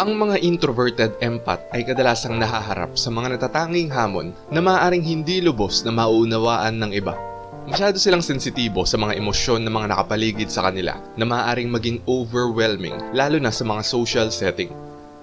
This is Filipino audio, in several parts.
Ang mga introverted empath ay kadalasang nahaharap sa mga natatanging hamon na maaaring hindi lubos na mauunawaan ng iba. Masyado silang sensitibo sa mga emosyon ng mga nakapaligid sa kanila na maaaring maging overwhelming lalo na sa mga social setting.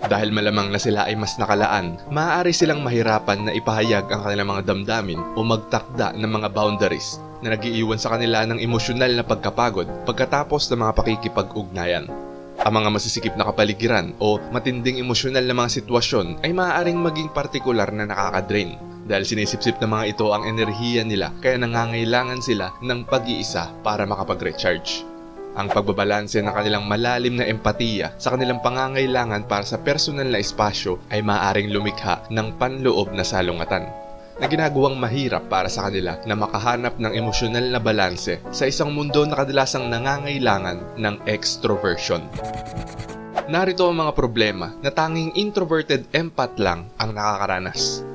Dahil malamang na sila ay mas nakalaan, maaari silang mahirapan na ipahayag ang kanilang mga damdamin o magtakda ng mga boundaries na nagiiwan sa kanila ng emosyonal na pagkapagod pagkatapos ng mga pakikipag-ugnayan. Ang mga masisikip na kapaligiran o matinding emosyonal na mga sitwasyon ay maaaring maging partikular na nakakadrain dahil sinisipsip ng mga ito ang enerhiya nila kaya nangangailangan sila ng pag-iisa para makapag-recharge. Ang pagbabalanse ng kanilang malalim na empatiya sa kanilang pangangailangan para sa personal na espasyo ay maaaring lumikha ng panloob na salungatan na ginagawang mahirap para sa kanila na makahanap ng emosyonal na balanse sa isang mundo na kadalasang nangangailangan ng extroversion. Narito ang mga problema na tanging introverted empath lang ang nakakaranas.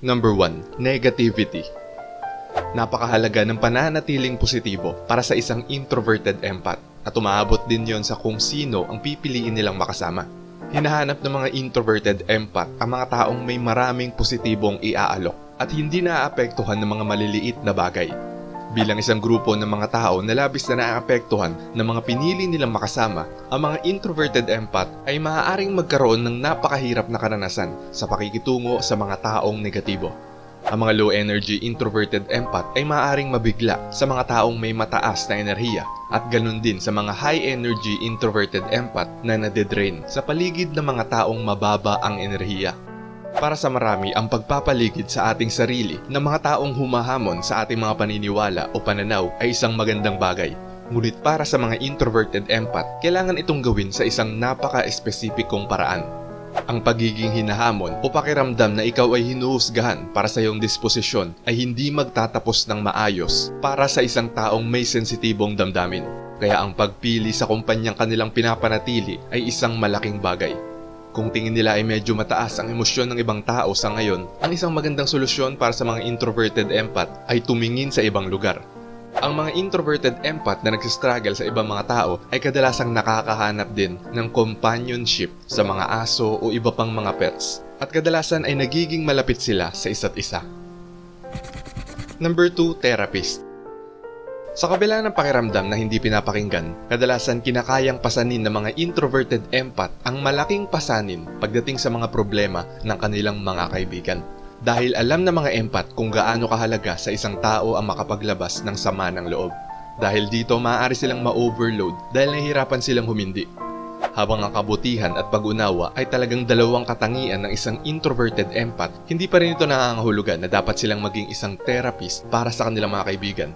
Number 1. Negativity Napakahalaga ng pananatiling positibo para sa isang introverted empath at umaabot din yon sa kung sino ang pipiliin nilang makasama. Hinahanap ng mga introverted empath ang mga taong may maraming positibong iaalok at hindi naaapektuhan ng mga maliliit na bagay. Bilang isang grupo ng mga tao na labis na naaapektuhan ng mga pinili nilang makasama, ang mga introverted empath ay maaaring magkaroon ng napakahirap na karanasan sa pakikitungo sa mga taong negatibo. Ang mga low energy introverted empath ay maaaring mabigla sa mga taong may mataas na enerhiya at ganun din sa mga high energy introverted empath na nadedrain sa paligid ng mga taong mababa ang enerhiya. Para sa marami, ang pagpapaligid sa ating sarili ng mga taong humahamon sa ating mga paniniwala o pananaw ay isang magandang bagay. Ngunit para sa mga introverted empath, kailangan itong gawin sa isang napaka-espesipikong paraan. Ang pagiging hinahamon o pakiramdam na ikaw ay hinuhusgahan para sa iyong disposisyon ay hindi magtatapos ng maayos para sa isang taong may sensitibong damdamin. Kaya ang pagpili sa kumpanyang kanilang pinapanatili ay isang malaking bagay. Kung tingin nila ay medyo mataas ang emosyon ng ibang tao sa ngayon, ang isang magandang solusyon para sa mga introverted empath ay tumingin sa ibang lugar. Ang mga introverted empath na nagsistruggle sa ibang mga tao ay kadalasang nakakahanap din ng companionship sa mga aso o iba pang mga pets at kadalasan ay nagiging malapit sila sa isa't isa. Number 2, therapist. Sa kabila ng pakiramdam na hindi pinapakinggan, kadalasan kinakayang pasanin ng mga introverted empath ang malaking pasanin pagdating sa mga problema ng kanilang mga kaibigan. Dahil alam ng mga empath kung gaano kahalaga sa isang tao ang makapaglabas ng sama ng loob. Dahil dito maaari silang ma-overload dahil nahihirapan silang humindi. Habang ang kabutihan at pag-unawa ay talagang dalawang katangian ng isang introverted empath, hindi pa rin ito nangangahulugan na dapat silang maging isang therapist para sa kanilang mga kaibigan.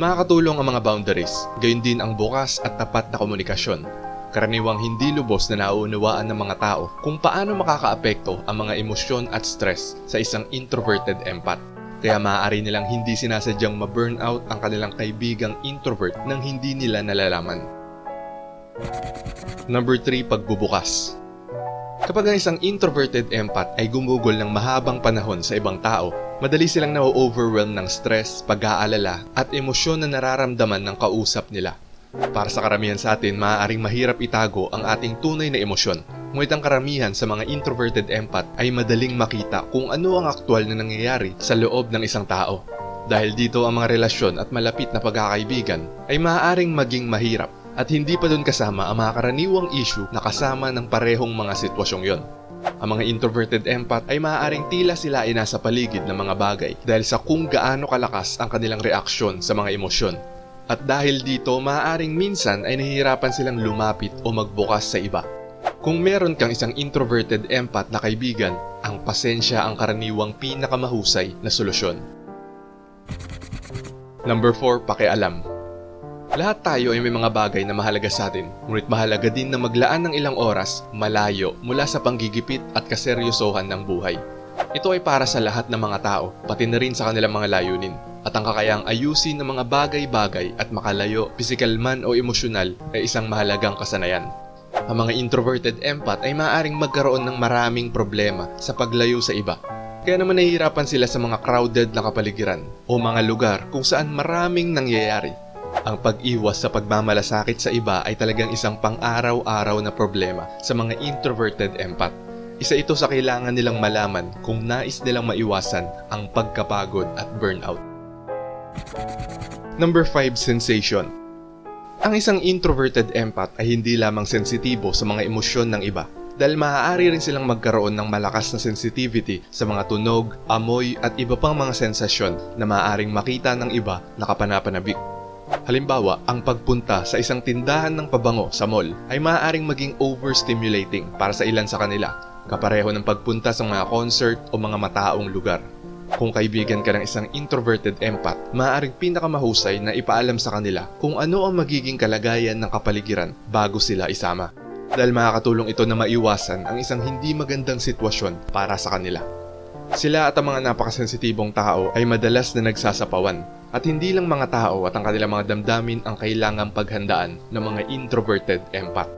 Makakatulong ang mga boundaries, gayon din ang bukas at tapat na komunikasyon. Karaniwang hindi lubos na nauunawaan ng mga tao kung paano makakaapekto ang mga emosyon at stress sa isang introverted empath. Kaya maaari nilang hindi sinasadyang ma-burnout ang kanilang kaibigang introvert nang hindi nila nalalaman. Number 3, pagbubukas. Kapag ang isang introverted empath ay gumugol ng mahabang panahon sa ibang tao, madali silang na-overwhelm ng stress, pag-aalala at emosyon na nararamdaman ng kausap nila. Para sa karamihan sa atin, maaaring mahirap itago ang ating tunay na emosyon. Ngunit ang karamihan sa mga introverted empath ay madaling makita kung ano ang aktwal na nangyayari sa loob ng isang tao. Dahil dito ang mga relasyon at malapit na pagkakaibigan ay maaaring maging mahirap at hindi pa doon kasama ang mga karaniwang issue na kasama ng parehong mga sitwasyong yon. Ang mga introverted empath ay maaaring tila sila ay nasa paligid ng mga bagay dahil sa kung gaano kalakas ang kanilang reaksyon sa mga emosyon. At dahil dito, maaaring minsan ay nahihirapan silang lumapit o magbukas sa iba. Kung meron kang isang introverted empath na kaibigan, ang pasensya ang karaniwang pinakamahusay na solusyon. Number 4, pakialam. Lahat tayo ay may mga bagay na mahalaga sa atin, ngunit mahalaga din na maglaan ng ilang oras malayo mula sa panggigipit at kaseryosohan ng buhay. Ito ay para sa lahat ng mga tao, pati na rin sa kanilang mga layunin. At ang kakayang ayusin ng mga bagay-bagay at makalayo, pisikal man o emosyonal, ay isang mahalagang kasanayan. Ang mga introverted empath ay maaaring magkaroon ng maraming problema sa paglayo sa iba. Kaya naman nahihirapan sila sa mga crowded na kapaligiran o mga lugar kung saan maraming nangyayari Ang pag-iwas sa pagmamalasakit sa iba ay talagang isang pang-araw-araw na problema sa mga introverted empath. Isa ito sa kailangan nilang malaman kung nais nilang maiwasan ang pagkapagod at burnout. Number 5 sensation. Ang isang introverted empath ay hindi lamang sensitibo sa mga emosyon ng iba dahil maaari rin silang magkaroon ng malakas na sensitivity sa mga tunog, amoy at iba pang mga sensasyon na maaaring makita ng iba na kapanapanabik. Halimbawa, ang pagpunta sa isang tindahan ng pabango sa mall ay maaaring maging overstimulating para sa ilan sa kanila, kapareho ng pagpunta sa mga concert o mga mataong lugar. Kung kaibigan ka ng isang introverted empath, maaaring pinakamahusay na ipaalam sa kanila kung ano ang magiging kalagayan ng kapaligiran bago sila isama. Dahil makakatulong ito na maiwasan ang isang hindi magandang sitwasyon para sa kanila. Sila at ang mga napakasensitibong tao ay madalas na nagsasapawan at hindi lang mga tao at ang kanilang mga damdamin ang kailangang paghandaan ng mga introverted empath.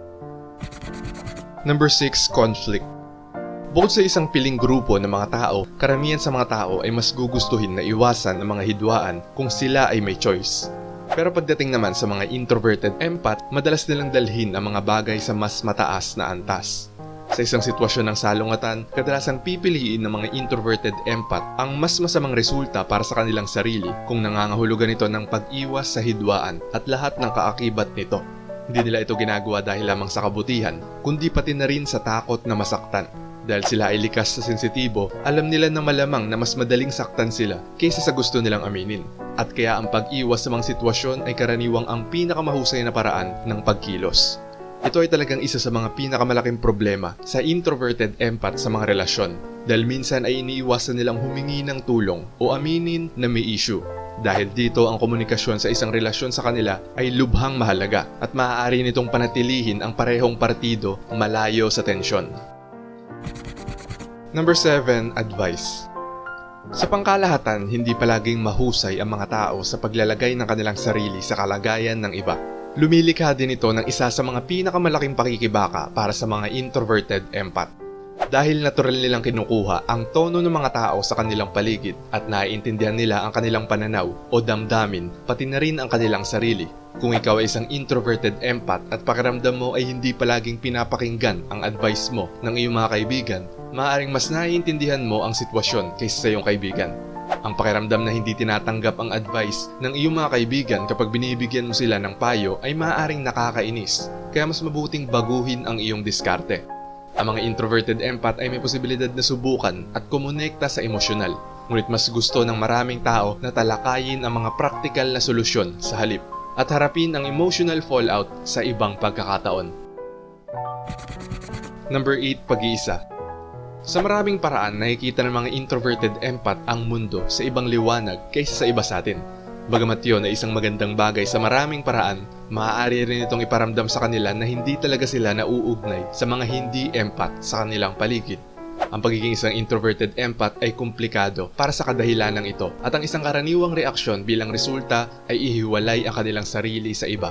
Number 6, conflict. Bukod sa isang piling grupo ng mga tao, karamihan sa mga tao ay mas gugustuhin na iwasan ang mga hidwaan kung sila ay may choice. Pero pagdating naman sa mga introverted empath, madalas nilang dalhin ang mga bagay sa mas mataas na antas. Sa isang sitwasyon ng salungatan, kadalasang pipiliin ng mga introverted empath ang mas masamang resulta para sa kanilang sarili kung nangangahulugan ito ng pag-iwas sa hidwaan at lahat ng kaakibat nito. Hindi nila ito ginagawa dahil lamang sa kabutihan, kundi pati na rin sa takot na masaktan. Dahil sila ay likas sa sensitibo, alam nila na malamang na mas madaling saktan sila kaysa sa gusto nilang aminin. At kaya ang pag-iwas sa mga sitwasyon ay karaniwang ang pinakamahusay na paraan ng pagkilos. Ito ay talagang isa sa mga pinakamalaking problema sa introverted empath sa mga relasyon dahil minsan ay iniiwasan nilang humingi ng tulong o aminin na may issue. Dahil dito ang komunikasyon sa isang relasyon sa kanila ay lubhang mahalaga at maaari nitong panatilihin ang parehong partido malayo sa tensyon. Number 7, advice. Sa pangkalahatan, hindi palaging mahusay ang mga tao sa paglalagay ng kanilang sarili sa kalagayan ng iba. Lumilikha din ito ng isa sa mga pinakamalaking pakikibaka para sa mga introverted empath. Dahil natural nilang kinukuha ang tono ng mga tao sa kanilang paligid at naiintindihan nila ang kanilang pananaw o damdamin pati na rin ang kanilang sarili. Kung ikaw ay isang introverted empath at pakiramdam mo ay hindi palaging pinapakinggan ang advice mo ng iyong mga kaibigan, maaaring mas naiintindihan mo ang sitwasyon kaysa sa iyong kaibigan. Ang pakiramdam na hindi tinatanggap ang advice ng iyong mga kaibigan kapag binibigyan mo sila ng payo ay maaaring nakakainis, kaya mas mabuting baguhin ang iyong diskarte. Ang mga introverted empath ay may posibilidad na subukan at kumonekta sa emosyonal, ngunit mas gusto ng maraming tao na talakayin ang mga praktikal na solusyon sa halip at harapin ang emotional fallout sa ibang pagkakataon. Number 8, pag-iisa. Sa maraming paraan, nakikita ng mga introverted empath ang mundo sa ibang liwanag kaysa sa iba sa atin. Bagamat yun ay isang magandang bagay sa maraming paraan, maaari rin itong iparamdam sa kanila na hindi talaga sila nauugnay sa mga hindi empath sa kanilang paligid. Ang pagiging isang introverted empath ay komplikado para sa kadahilanang ito at ang isang karaniwang reaksyon bilang resulta ay ihiwalay ang kanilang sarili sa iba.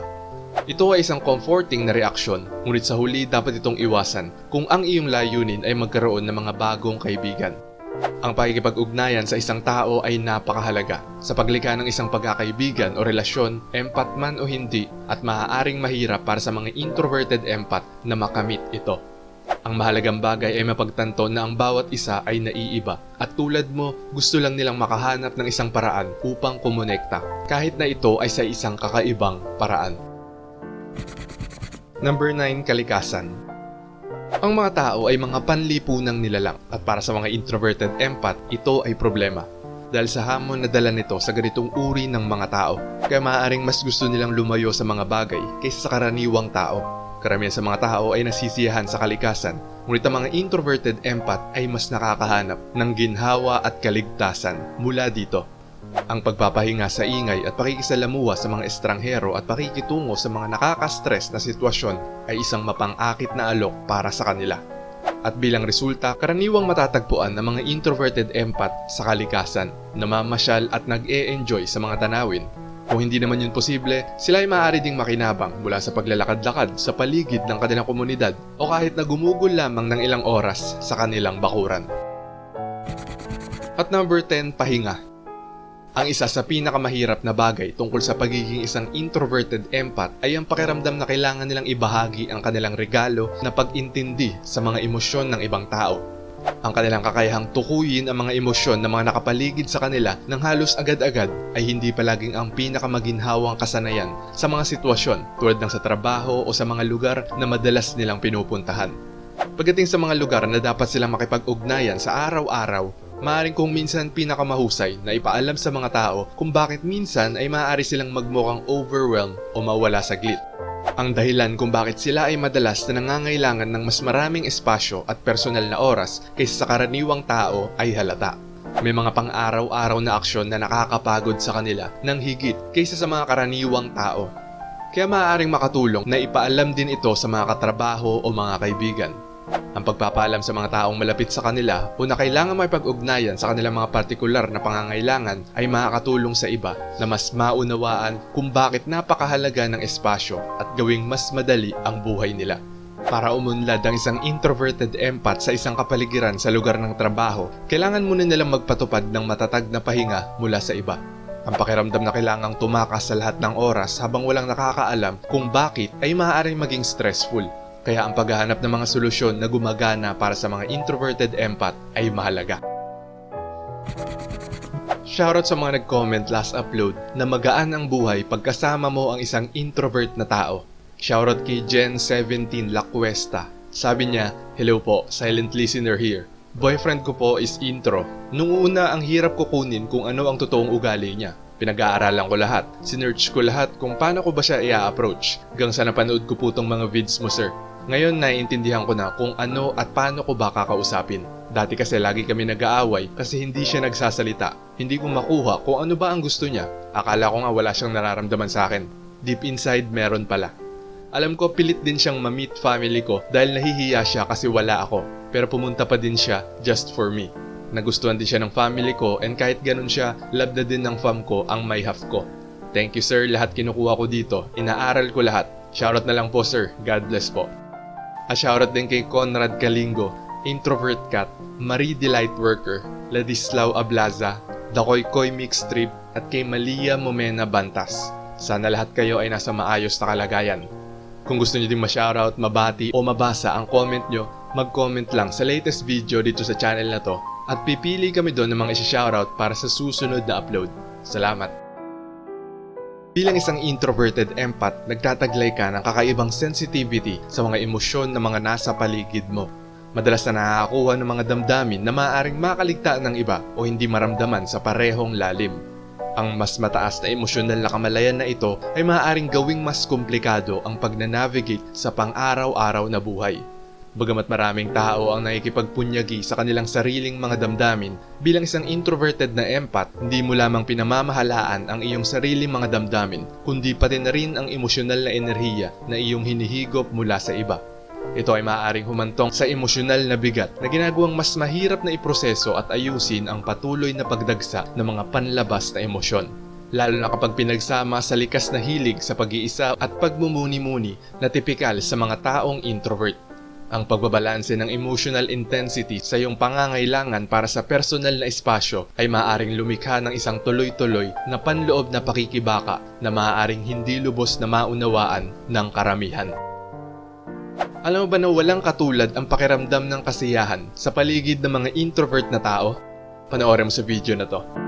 Ito ay isang comforting na reaksyon, ngunit sa huli dapat itong iwasan kung ang iyong layunin ay magkaroon ng mga bagong kaibigan. Ang pakikipag-ugnayan sa isang tao ay napakahalaga sa paglikha ng isang pagkakaibigan o relasyon, empath man o hindi, at maaaring mahirap para sa mga introverted empath na makamit ito. Ang mahalagang bagay ay mapagtanto na ang bawat isa ay naiiba at tulad mo, gusto lang nilang makahanap ng isang paraan upang kumonekta kahit na ito ay sa isang kakaibang paraan. Number 9, kalikasan. Ang mga tao ay mga panlipunang nilalang at para sa mga introverted empath, ito ay problema. Dahil sa hamon na dala nito sa ganitong uri ng mga tao, kaya maaaring mas gusto nilang lumayo sa mga bagay kaysa sa karaniwang tao. Karamihan sa mga tao ay nasisiyahan sa kalikasan, ngunit ang mga introverted empath ay mas nakakahanap ng ginhawa at kaligtasan mula dito. Ang pagpapahinga sa ingay at pakikisalamuha sa mga estranghero at pakikitungo sa mga nakaka-stress na sitwasyon ay isang mapang-akit na alok para sa kanila. At bilang resulta, karaniwang matatagpuan ng mga introverted empath sa kalikasan, namamasyal at nag-e-enjoy sa mga tanawin. Kung hindi naman yun posible, sila ay maaari ding makinabang mula sa paglalakad-lakad sa paligid ng kanilang komunidad o kahit na gumugol lamang ng ilang oras sa kanilang bakuran. At number 10, pahinga. Ang isa sa pinakamahirap na bagay tungkol sa pagiging isang introverted empath ay ang pakiramdam na kailangan nilang ibahagi ang kanilang regalo na pag-intindi sa mga emosyon ng ibang tao. Ang kanilang kakayahang tukuyin ang mga emosyon ng mga nakapaligid sa kanila ng halos agad-agad ay hindi palaging ang pinakamaginhawang kasanayan sa mga sitwasyon tulad ng sa trabaho o sa mga lugar na madalas nilang pinupuntahan. Pagdating sa mga lugar na dapat silang makipag-ugnayan sa araw-araw, maaaring kung minsan pinakamahusay na ipaalam sa mga tao kung bakit minsan ay maaari silang magmukhang overwhelmed o mawala saglit. Ang dahilan kung bakit sila ay madalas na nangangailangan ng mas maraming espasyo at personal na oras kaysa sa karaniwang tao ay halata. May mga pang-araw-araw na aksyon na nakakapagod sa kanila ng higit kaysa sa mga karaniwang tao. Kaya maaaring makatulong na ipaalam din ito sa mga katrabaho o mga kaibigan. Ang pagpapaalam sa mga taong malapit sa kanila o na kailangan makipag-ugnayan sa kanilang mga partikular na pangangailangan ay makakatulong sa iba na mas maunawaan kung bakit napakahalaga ng espasyo at gawing mas madali ang buhay nila. Para umunlad ang isang introverted empath sa isang kapaligiran sa lugar ng trabaho, kailangan muna nilang magpatupad ng matatag na pahinga mula sa iba. Ang pakiramdam na kailangang tumakas sa lahat ng oras habang walang nakakaalam kung bakit ay maaaring maging stressful kaya ang paghahanap ng mga solusyon na gumagana para sa mga introverted empath ay mahalaga. Shoutout sa mga nag-comment last upload na magaan ang buhay pagkasama mo ang isang introvert na tao. Shoutout kay Jen17 Lacuesta. Sabi niya, Hello po, silent listener here. Boyfriend ko po is intro. Nung una ang hirap ko kunin kung ano ang totoong ugali niya. Pinag-aaralan ko lahat. Sinearch ko lahat kung paano ko ba siya i-approach. Hanggang sa napanood ko po tong mga vids mo sir. Ngayon naiintindihan ko na kung ano at paano ko ba kakausapin. Dati kasi lagi kami nag-aaway kasi hindi siya nagsasalita. Hindi ko makuha kung ano ba ang gusto niya. Akala ko nga wala siyang nararamdaman sa akin. Deep inside meron pala. Alam ko pilit din siyang ma-meet family ko dahil nahihiya siya kasi wala ako. Pero pumunta pa din siya just for me. Nagustuhan din siya ng family ko and kahit ganun siya, love na din ng fam ko ang may half ko. Thank you sir, lahat kinukuha ko dito. Inaaral ko lahat. Shoutout na lang po sir. God bless po. A shoutout din kay Conrad Kalingo, Introvert Cat, Marie Delight Worker, Ladislao Ablaza, Dakoy Koy Mix Trip, at kay Malia Momena Bantas. Sana lahat kayo ay nasa maayos na kalagayan. Kung gusto niyo din ma-shoutout, mabati o mabasa ang comment nyo, mag-comment lang sa latest video dito sa channel na to at pipili kami doon ng mga isi-shoutout para sa susunod na upload. Salamat! Bilang isang introverted empath, nagtataglay ka ng kakaibang sensitivity sa mga emosyon ng mga nasa paligid mo. Madalas na nakakakuha ng mga damdamin na maaaring makaligtaan ng iba o hindi maramdaman sa parehong lalim. Ang mas mataas na emosyonal na kamalayan na ito ay maaaring gawing mas komplikado ang pagnanavigate sa pang-araw-araw na buhay. Bagamat maraming tao ang nakikipagpunyagi sa kanilang sariling mga damdamin, bilang isang introverted na empath, hindi mo lamang pinamamahalaan ang iyong sariling mga damdamin, kundi pati na rin ang emosyonal na enerhiya na iyong hinihigop mula sa iba. Ito ay maaaring humantong sa emosyonal na bigat na ginagawang mas mahirap na iproseso at ayusin ang patuloy na pagdagsa ng mga panlabas na emosyon. Lalo na kapag pinagsama sa likas na hilig sa pag-iisa at pagmumuni-muni na tipikal sa mga taong introvert. Ang pagbabalanse ng emotional intensity sa iyong pangangailangan para sa personal na espasyo ay maaaring lumikha ng isang tuloy-tuloy na panloob na pakikibaka na maaaring hindi lubos na maunawaan ng karamihan. Alam mo ba na walang katulad ang pakiramdam ng kasiyahan sa paligid ng mga introvert na tao? Panoorin mo sa video na to.